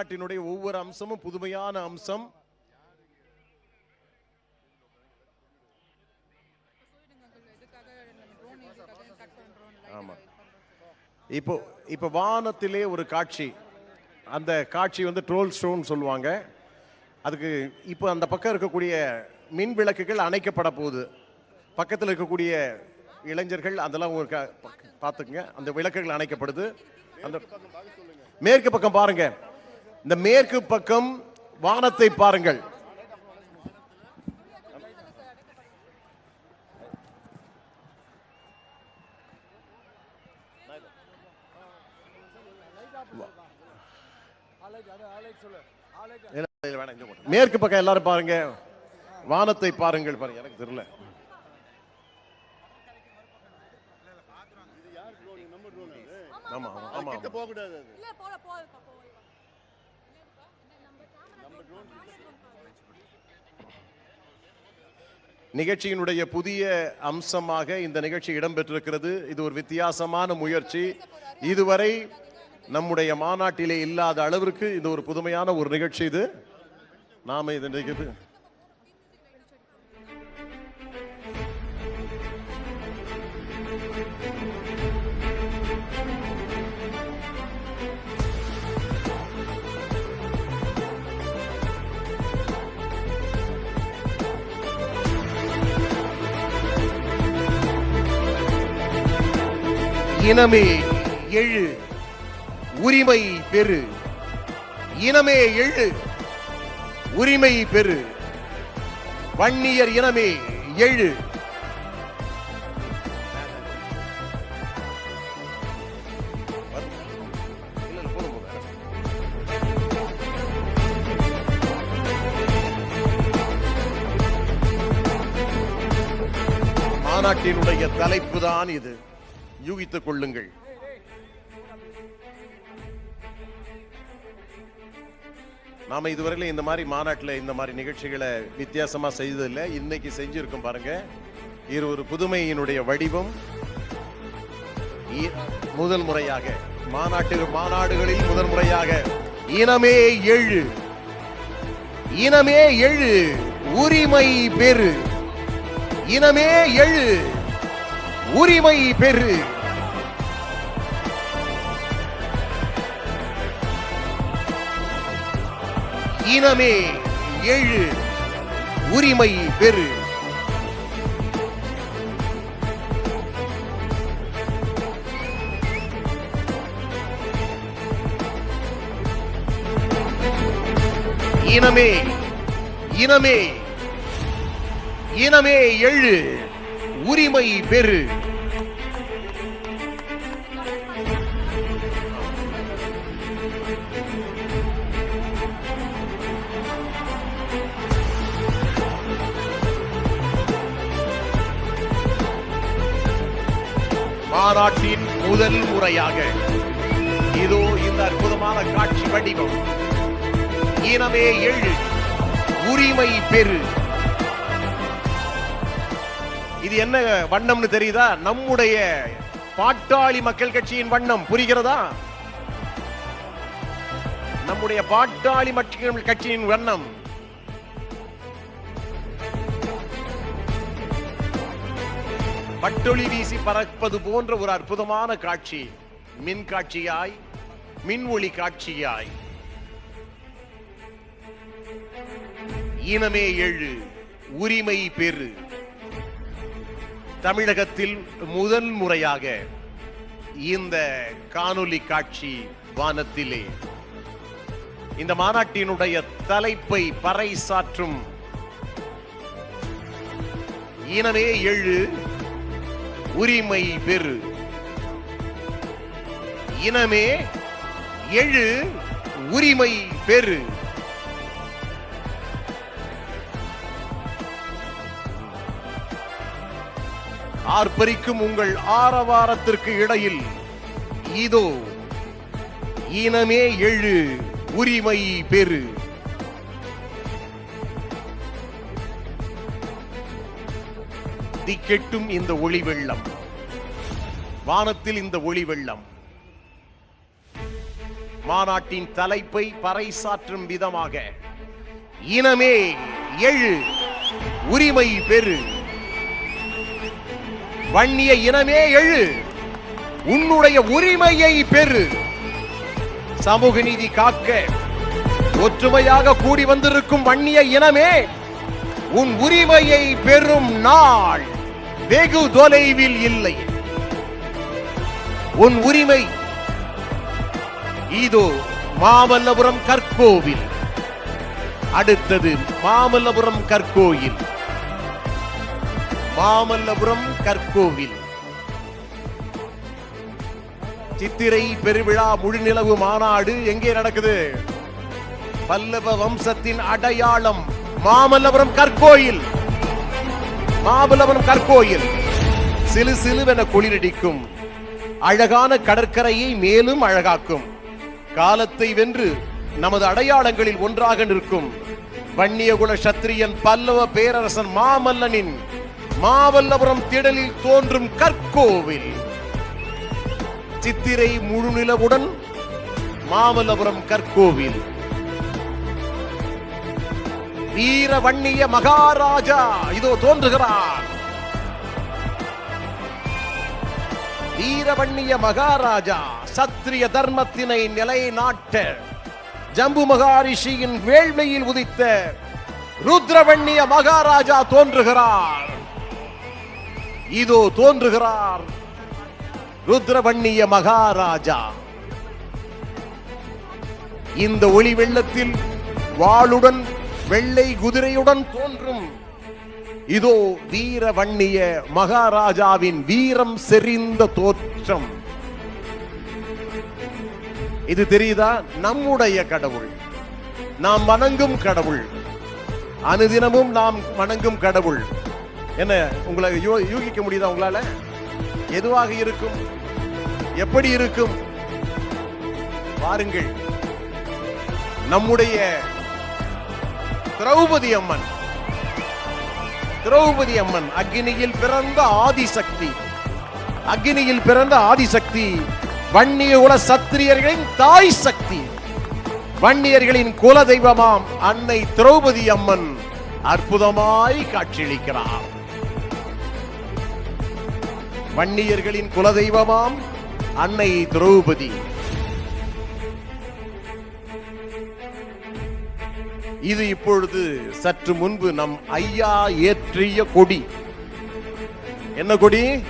நாட்டினுடைய ஒவ்வொரு அம்சமும் புதுமையான அம்சம். ஆமா. இப்போ இப்போ வானத்திலே ஒரு காட்சி. அந்த காட்சி வந்து ட்ரோல் ஸ்டோன் சொல்லுவாங்க. அதுக்கு இப்போ அந்த பக்கம் இருக்கக்கூடிய மின் விளக்குகள் அணைக்கப்பட போகுது. பக்கத்தில் இருக்கக்கூடிய இளைஞர்கள் அதெல்லாம் ஒரு பார்த்துக்குங்க. அந்த விளக்குகள் அணைக்கப்படுது. அந்த மேற்கு பக்கம் பாருங்க. இந்த மேற்கு பக்கம் வானத்தை பாருங்கள். மேற்கு பக்கம் எல்லாரும் பாருங்க. வானத்தை பாருங்கள் பாருங்க. எனக்கு தெரியல. ஆமா ஆமா ஆமா. நிகழ்ச்சியினுடைய புதிய அம்சமாக இந்த நிகழ்ச்சி இடம்பெற்றிருக்கிறது. இது ஒரு வித்தியாசமான முயற்சி. இதுவரை நம்முடைய மாநாட்டிலே இல்லாத அளவிற்கு இது ஒரு புதுமையான ஒரு நிகழ்ச்சி இது. நாம இது இனமே எழு உரிமை பெறு. இனமே எழு உரிமை பெறு. வன்னியர் இனமே எழு மாநாட்டினுடைய தலைப்பு தான் இது. யூகித்துக் கொள்ளுங்கள். நாம இதுவரையில இந்த மாதிரி மாநாட்டில் இந்த மாதிரி நிகழ்ச்சிகளை வித்தியாசமா செய்ததில்லை. இன்னைக்கு செஞ்சுருக்கோம் பாருங்க. இது ஒரு புதுமையினுடைய வடிவம். இ- முதல் முறையாக மாநாட்டு மாநாடுகளில் முதல் முறையாக இனமே எழு இனமே எழு உரிமை பெறு. இனமே எழு உரிமை பெறு. இனமே எழு உரிமை பெறு. இனமே இனமே இனமே எழு உரிமை பெறு. மாநாட்டின் முதல் முறையாக. இதோ இந்த அற்புதமான காட்சி வடிவம். இனமே எழு உரிமை பெரு இது என்ன வண்ணம்னு தெரியுதா? நம்முடைய பாட்டாளி மக்கள் கட்சியின் வண்ணம். புரிகிறதா? நம்முடைய பாட்டாளி மக்கள் கட்சியின் வண்ணம். பட்டொளி வீசி பறப்பது போன்ற ஒரு அற்புதமான காட்சி. மின் காட்சியாய் மின் ஒளி காட்சியாய். இனமே எழு உரிமை பெறு. தமிழகத்தில் முதல் முறையாக இந்த காணொளி காட்சி வானத்திலே. இந்த மாநாட்டினுடைய தலைப்பை பறைசாற்றும். இனமே எழு உரிமை பெறு. இனமே எழு உரிமை பெறு. ஆர்ப்பரிக்கும் உங்கள் ஆரவாரத்திற்கு இடையில் இதோ இனமே எழு உரிமை பெறு. திக்கெட்டும் இந்த ஒளி வெள்ளம். வானத்தில் இந்த ஒளி வெள்ளம். மாநாட்டின் தலைப்பை பறைசாற்றும் விதமாக இனமே எழு உரிமை பெறு. வன்னிய இனமே எழு உன்னுடைய உரிமையை பெறு. சமூக நீதி காக்க ஒற்றுமையாக கூடி வந்திருக்கும் வன்னிய இனமே உன் உரிமையை பெறும் நாள். வெகு தொலைவில் இல்லை. உன் உரிமை இதோ மாமல்லபுரம் கற்கோவில். அடுத்தது மாமல்லபுரம் கற்கோயில். மாமல்லபுரம் கற்கோவில். சித்திரை பெருவிழா முழுநிலவு மாநாடு எங்கே நடக்குது? பல்லவ வம்சத்தின் அடையாளம் மாமல்லபுரம் கற்கோயில். மாமல்லபுரம் கற்கோயில். சிலு சிலுவென குளிரடிக்கும். அழகான கடற்கரையை மேலும் அழகாக்கும். காலத்தை வென்று நமது அடையாளங்களில் ஒன்றாக நிற்கும். வன்னியகுல சத்திரியன் பல்லவ பேரரசன் மாமல்லனின் மாமல்லபுரம் திடலில் தோன்றும் கற்கோவில். சித்திரை முழுநிலவுடன் மாமல்லபுரம் கற்கோவில். வீர வன்னிய மகாராஜா இதோ தோன்றுகிறார். வீரவண்ணிய மகாராஜா சத்திரிய தர்மத்தினை நிலைநாட்ட ஜம்பு மகாரிஷியின் வேள்மையில் உதித்த ருத்ரவண்ணிய மகாராஜா தோன்றுகிறார். இதோ தோன்றுகிறார் ருத்ரவண்ணிய மகாராஜா. இந்த ஒளி வெள்ளத்தில் வாளுடன் வெள்ளை குதிரையுடன் தோன்றும். இதோ வீர வன்னிய மகாராஜாவின் வீரம் செறிந்த தோற்றம். இது தெரியுதா? நம்முடைய கடவுள். நாம் வணங்கும் கடவுள். அனுதினமும் நாம் வணங்கும் கடவுள். என்ன உங்களை யூகிக்க முடியுதா உங்களால? எதுவாக இருக்கும்? எப்படி இருக்கும்? பாருங்கள். நம்முடைய திரௌபதி அம்மன். திரௌபதி அம்மன் அக்னியில் பிறந்த ஆதிசக்தி. அக்னியில் பிறந்த ஆதிசக்தி. வன்னிய குல சத்திரியர்களின் தாய் சக்தி. வன்னியர்களின் குல தெய்வமாம் அன்னை திரௌபதி அம்மன். அற்புதமாய் காட்சியளிக்கிறார். வன்னியர்களின் குல தெய்வமாம் அன்னை திரௌபதி. இது இப்பொழுது சற்று முன்பு நம் ஐயா ஏற்றிய கொடி. என்ன கொடி?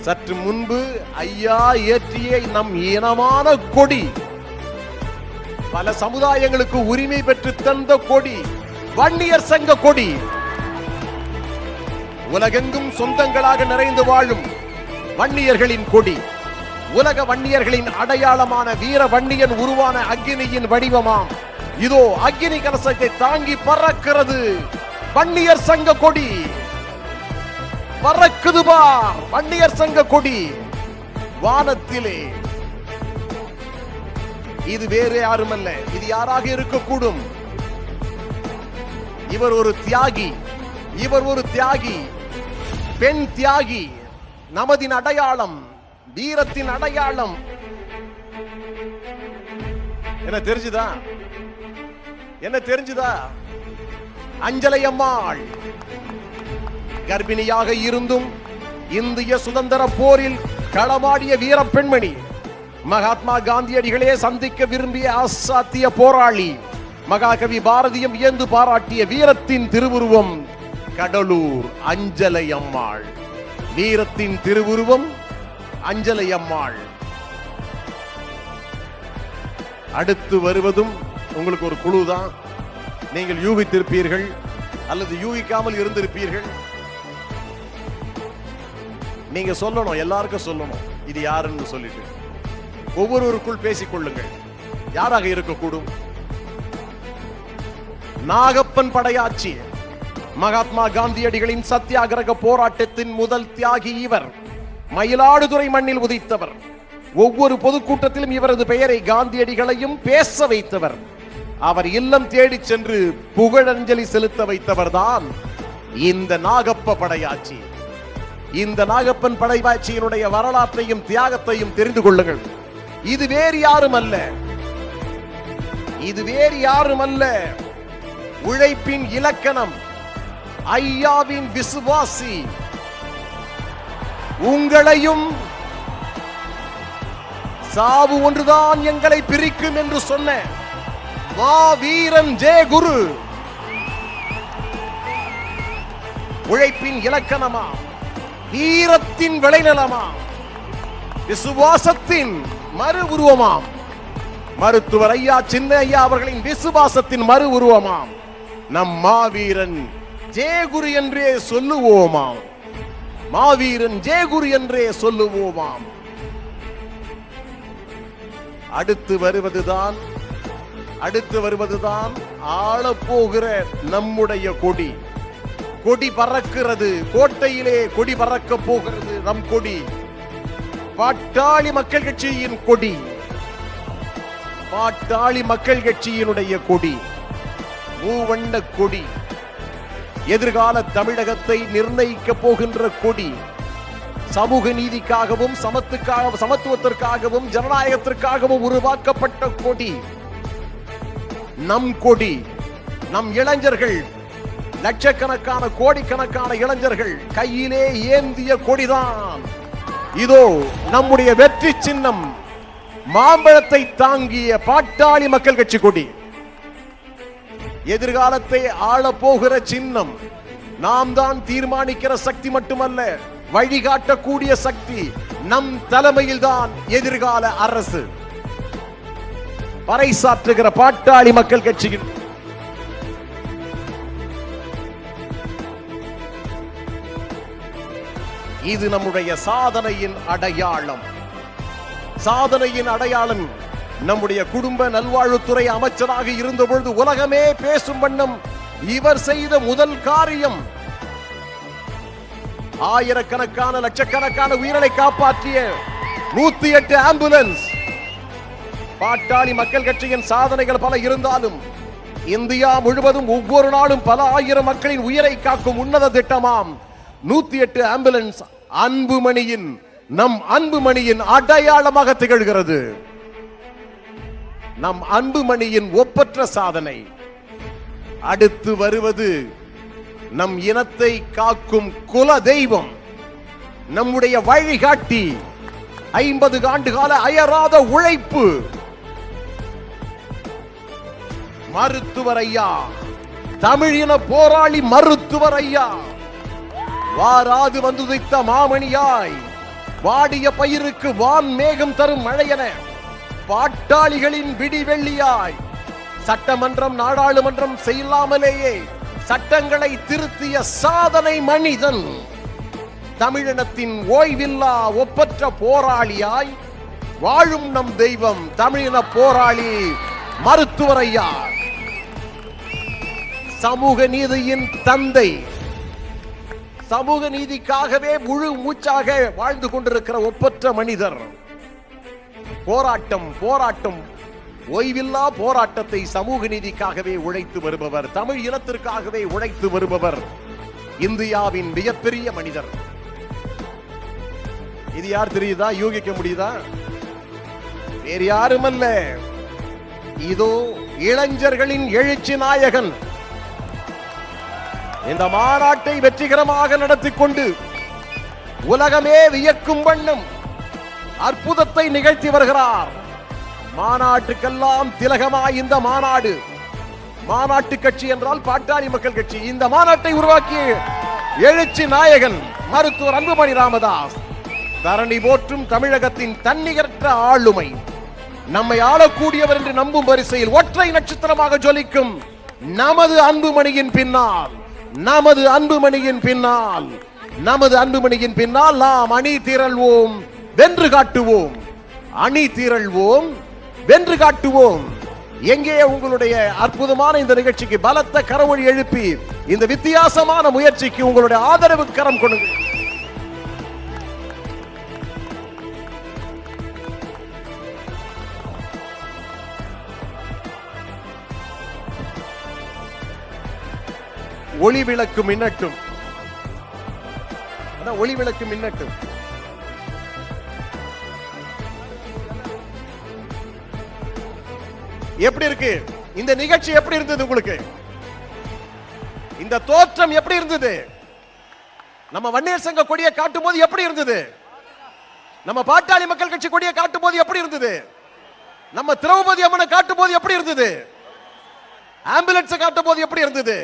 சற்று முன்பு ஐயா ஏற்றிய நம் இனமான கொடி. பல சமுதாயங்களுக்கு உரிமை பெற்று தந்த கொடி வன்னியர் சங்க கொடி. உலகெங்கும் சொந்தங்களாக நிறைந்து வாழும் வன்னியர்களின் கொடி. உலக வன்னியர்களின் அடையாளமான வீர வன்னியன் உருவான அக்னியின் வடிவமாம். இதோ அக்னி கலசத்தை தாங்கி பறக்கிறது. வன்னியர் சங்க கொடி. பறக்குது பார் வன்னியர் சங்க கொடி. வானத்திலே. இது வேறு அல்ல இது யாராக இருக்கக்கூடும்? இவர் ஒரு தியாகி இவர் ஒரு தியாகி. பெண் தியாகி நமதின் அடையாளம் வீரத்தின் அடையாளம். என்ன தெரிஞ்சுதா? என்ன தெரிஞ்சுதா? அஞ்சலை அம்மாள் கர்ப்பிணியாக இருந்தும் இந்திய சுதந்திர போரில் களமாடிய வீர பெண்மணி மகாத்மா காந்தியடிகளே சந்திக்க விரும்பிய அசாத்திய போராளி மகாகவி பாரதியும் இயந்து பாராட்டிய வீரத்தின் திருவுருவம் கடலூர் அஞ்சலை அம்மாள் வீரத்தின் திருவுருவம் அஞ்சலை அம்மாள் அடுத்து வருவதும் உங்களுக்கு ஒரு குழு தான். நீங்கள் யூகித்திருப்பீர்கள் அல்லது யூகிக்காமல் இருந்திருப்பீர்கள். நீங்க சொல்லணும் எல்லாருக்கும் சொல்லணும். இது யாருன்னு சொல்லிட்டு. ஒவ்வொருவருக்குள் பேசிக் கொள்ளுங்கள். யாராக இருக்கக்கூடும்? நாகப்பன் படையாட்சி மகாத்மா காந்தியடிகளின் சத்தியாகிரக போராட்டத்தின் முதல் தியாகி இவர். மயிலாடுதுறை மண்ணில் உதித்தவர். ஒவ்வொரு பொதுக்கூட்டத்திலும் இவரது பெயரை காந்தியடிகளையும் பேச வைத்தவர். அவர் இல்லம் தேடிச் சென்று புகழஞ்சலி செலுத்த வைத்தவர்தான் இந்த நாகப்ப படையாச்சி. இந்த நாகப்பன் படையாட்சியினுடைய வரலாற்றையும் தியாகத்தையும் தெரிந்து கொள்ளுங்கள். இது வேறு யாரும் அல்ல இது வேறு யாரும் அல்ல உழைப்பின் இலக்கணம் ஐயாவின் விசுவாசி. உங்களையும் சாவு ஒன்றுதான் எங்களை பிரிக்கும் என்று சொன்ன வா வீரன் ஜெய குரு. உழைப்பின் இலக்கணமா வீரத்தின் விளைநிலமா விசுவாசத்தின் மறு உருவமாம். மருத்துவர் ஐயா சின்ன ஐயா அவர்களின் விசுவாசத்தின் மறு உருவமாம். நம் மாவீரன் ஜெயகுரு என்றே சொல்லுவோமாம். மாவீரன் ஜெயகுரு என்றே சொல்லுவோமாம். அடுத்து வருவதுதான் அடுத்து வருவதுதான் ஆளப்போகிற நம்முடைய கொடி. கொடி பறக்கிறது கோட்டையிலே கொடி பறக்க போகிறது நம் கொடி. பாட்டாளி மக்கள் கட்சியின் கொடி. பாட்டாளி மக்கள் கட்சியினுடைய கொடி. மூவண்ண கொடி. எதிர்கால தமிழகத்தை நிர்ணயிக்க போகின்ற கொடி. சமூக நீதிக்காகவும் சமத்துக்காக சமத்துவத்திற்காகவும் ஜனநாயகத்திற்காகவும் உருவாக்கப்பட்ட கொடி. நம் கொடி நம் இளைஞர்கள் லட்சக்கணக்கான கோடிக்கணக்கான இளைஞர்கள் கையிலே ஏந்திய கொடிதான். இதோ நம்முடைய வெற்றி சின்னம் மாம்பழத்தை தாங்கிய பாட்டாளி மக்கள் கட்சி கொடி. எதிர்காலத்தை ஆளப்போகிற போகிற சின்னம் நாம் தான் தீர்மானிக்கிற சக்தி மட்டுமல்ல வழிகாட்டக்கூடிய சக்தி நம் தலைமையில் தான் எதிர்கால அரசு. பறைசாற்றுகிற பாட்டாளி மக்கள் கட்சியின் இது நம்முடைய சாதனையின் அடையாளம். சாதனையின் அடையாளம் நம்முடைய குடும்ப நல்வாழ்வுத்துறை அமைச்சராக இருந்த பொழுது உலகமே பேசும் வண்ணம் இவர் செய்த முதல் காரியம் ஆயிரக்கணக்கான லட்சக்கணக்கான உயிரை காப்பாற்றிய நூத்தி எட்டு ஆம்புலன்ஸ். பாட்டாளி மக்கள் கட்சியின் சாதனைகள் பல இருந்தாலும் இந்தியா முழுவதும் ஒவ்வொரு நாளும் பல ஆயிரம் மக்களின் உயிரை காக்கும் உன்னத திட்டமாம். நூத்தி எட்டு ஆம்புலன்ஸ் அன்புமணியின் நம் அன்புமணியின் அடையாளமாக திகழ்கிறது. நம் அன்புமணியின் ஒப்பற்ற சாதனை அடுத்து வருவது நம் இனத்தை காக்கும் குல தெய்வம் நம்முடைய வழிகாட்டி ஐம்பது ஆண்டு கால அயராத உழைப்பு. மருத்துவர் ஐயா தமிழின போராளி மருத்துவர் ஐயா வாராது வந்துதைத்த மாமணியாய் வாடிய பயிருக்கு வான் மேகம் தரும் மழையென பாட்டாளிகளின் விடிவெள்ளியாய் சட்டமன்றம் நாடாளுமன்றம் செய்யலாமலேயே சட்டங்களை திருத்திய சாதனை மனிதன் தமிழினத்தின் ஓய்வில்லா ஒப்பற்ற போராளியாய் வாழும் நம் தெய்வம் தமிழின போராளி மருத்துவர் ஐயா சமூக நீதியின் தந்தை. சமூக நீதிக்காகவே முழு மூச்சாக வாழ்ந்து கொண்டிருக்கிற ஒப்பற்ற மனிதர். போராட்டம் போராட்டம். ஓய்வில்லா போராட்டத்தை சமூக நீதிக்காகவே உழைத்து வருபவர் தமிழ் இனத்திற்காகவே உழைத்து வருபவர் இந்தியாவின் மிகப்பெரிய மனிதர். இது யார் தெரியுதா? யூகிக்க முடியுதா? வேறு யாரும் அல்ல இதோ இளைஞர்களின் எழுச்சி நாயகன். இந்த மாநாட்டை வெற்றிகரமாக நடத்திக் கொண்டு உலகமே வியக்கும் வண்ணம் அற்புதத்தை நிகழ்த்தி வருகிறார். மாநாட்டுக்கெல்லாம் திலகமாய் இந்த மாநாடு. மாநாட்டு கட்சி என்றால் பாட்டாளி மக்கள் கட்சி. இந்த மாநாட்டை உருவாக்கிய எழுச்சி நாயகன் மருத்துவர் அன்புமணி ராமதாஸ். தரணி போற்றும் தமிழகத்தின் தன்னிகரற்ற ஆளுமை. நம்மை ஆளக்கூடியவர் என்று நம்பும் வரிசையில் ஒற்றை நட்சத்திரமாக ஜொலிக்கும் நமது அன்புமணியின் பின்னால். நமது அன்புமணியின் பின்னால் நமது அன்புமணியின் பின்னால் நாம் அணி திரள்வோம் வென்று காட்டுவோம். அணி திரள்வோம் வென்று காட்டுவோம். எங்கே உங்களுடைய அற்புதமான இந்த நிகழ்ச்சிக்கு பலத்த கரவொழி எழுப்பி இந்த வித்தியாசமான முயற்சிக்கு உங்களுடைய ஆதரவு கரம் கொடுங்கள். ஒளி விளக்கு மின்னட்டும். அதான் ஒளி விளக்கு மின்னட்டும். எப்படி இருக்கு? இந்த நிகழ்ச்சி எப்படி இருந்தது உங்களுக்கு? இந்த தோற்றம் எப்படி இருந்தது? நம்ம வன்னியர் சங்க கொடியை காட்டும் போது எப்படி இருந்தது? நம்ம பாட்டாளி மக்கள் கட்சி கொடியை காட்டும் போது எப்படி இருந்தது? நம்ம திரௌபதி அம்மனை காட்டும் போது எப்படி இருந்தது? ஆம்புலன்ஸை காட்டும் போது எப்படி இருந்தது?